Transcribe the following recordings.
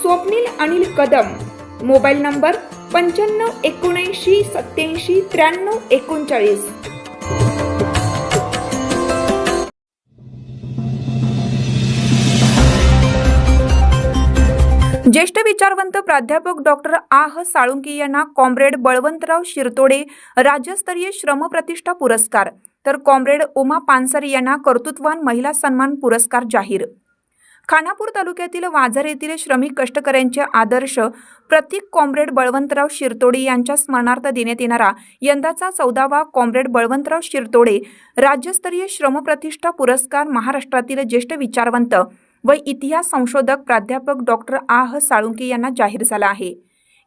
Swapnil Anil Kadam. Mobile number पंच्याण्णव एकोणऐंशी सत्याऐंशी त्र्याण्णव एकोणचाळीस. ज्येष्ठ विचारवंत प्राध्यापक डॉक्टर आह साळुंकी यांना कॉम्रेड बळवंतराव शिरतोडे राज्यस्तरीय श्रम प्रतिष्ठा पुरस्कार. तर कॉम्रेड उमा पानसरे यांना कर्तृत्वान महिला सन्मान पुरस्कार जाहीर. खानापूर तालुक्यातील वाझर येथील श्रमिक कष्टकऱ्यांचे आदर्श प्रतीक कॉम्रेड बळवंतराव शिरतोडे यांच्या स्मरणार्थ देण्यात येणारा यंदाचा चौदावा कॉम्रेड बळवंतराव शिरतोडे राज्यस्तरीय श्रमप्रतिष्ठा पुरस्कार महाराष्ट्रातील ज्येष्ठ विचारवंत व इतिहास संशोधक प्राध्यापक डॉक्टर आह साळुंके यांना जाहीर झाला आहे.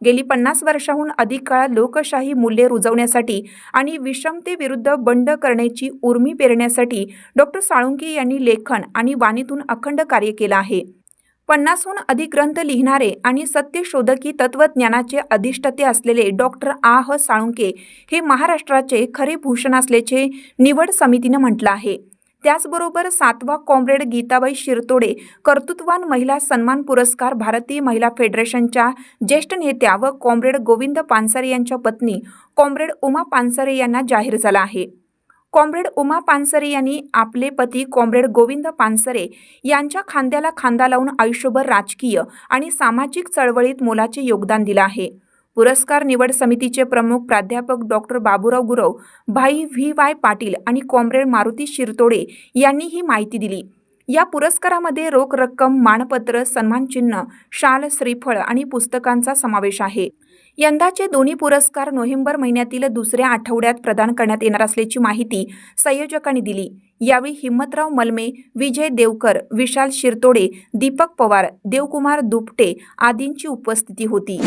गेली पन्नास वर्षाहून अधिक काळ लोकशाही मूल्ये रुजवण्यासाठी आणि विषमतेविरुद्ध बंड करण्याची उर्मी पेरण्यासाठी डॉक्टर साळुंके यांनी लेखन आणि वाणीतून अखंड कार्य केलं आहे. पन्नासहून अधिक ग्रंथ लिहिणारे आणि सत्यशोधकी तत्वज्ञानाचे अधिष्ठते असलेले डॉक्टर आ. ह. साळुंके हे महाराष्ट्राचे खरे भूषण असल्याचे निवड समितीनं म्हटलं आहे. त्याचबरोबर सातवा कॉम्रेड गीताबाई शिरतोडे कर्तृत्वान महिला सन्मान पुरस्कार भारतीय महिला फेडरेशनच्या ज्येष्ठ नेत्या व कॉम्रेड गोविंद पानसरे यांच्या पत्नी कॉम्रेड उमा पानसरे यांना जाहीर झाला आहे. कॉम्रेड उमा पानसरे यांनी आपले पती कॉम्रेड गोविंद पानसरे यांच्या खांद्याला खांदा लावून आयुष्यभर राजकीय आणि सामाजिक चळवळीत मोलाचे योगदान दिलं आहे. पुरस्कार निवड समितीचे प्रमुख प्राध्यापक डॉक्टर बाबूराव गुरव भाई व्ही वाय पाटील आणि कॉम्रेड मारुती शिरतोडे यांनी ही माहिती दिली. या पुरस्कारामध्ये रोख रक्कम मानपत्र सन्मानचिन्ह शाल श्रीफळ आणि पुस्तकांचा समावेश आहे. यंदाचे दोन्ही पुरस्कार नोव्हेंबर महिन्यातील दुसऱ्या आठवड्यात प्रदान करण्यात येणार असल्याची माहिती संयोजकांनी दिली. यावेळी हिम्मतराव मलमे विजय देवकर विशाल शिरतोडे दीपक पवार देवकुमार दुपटे आदींची उपस्थिती होती.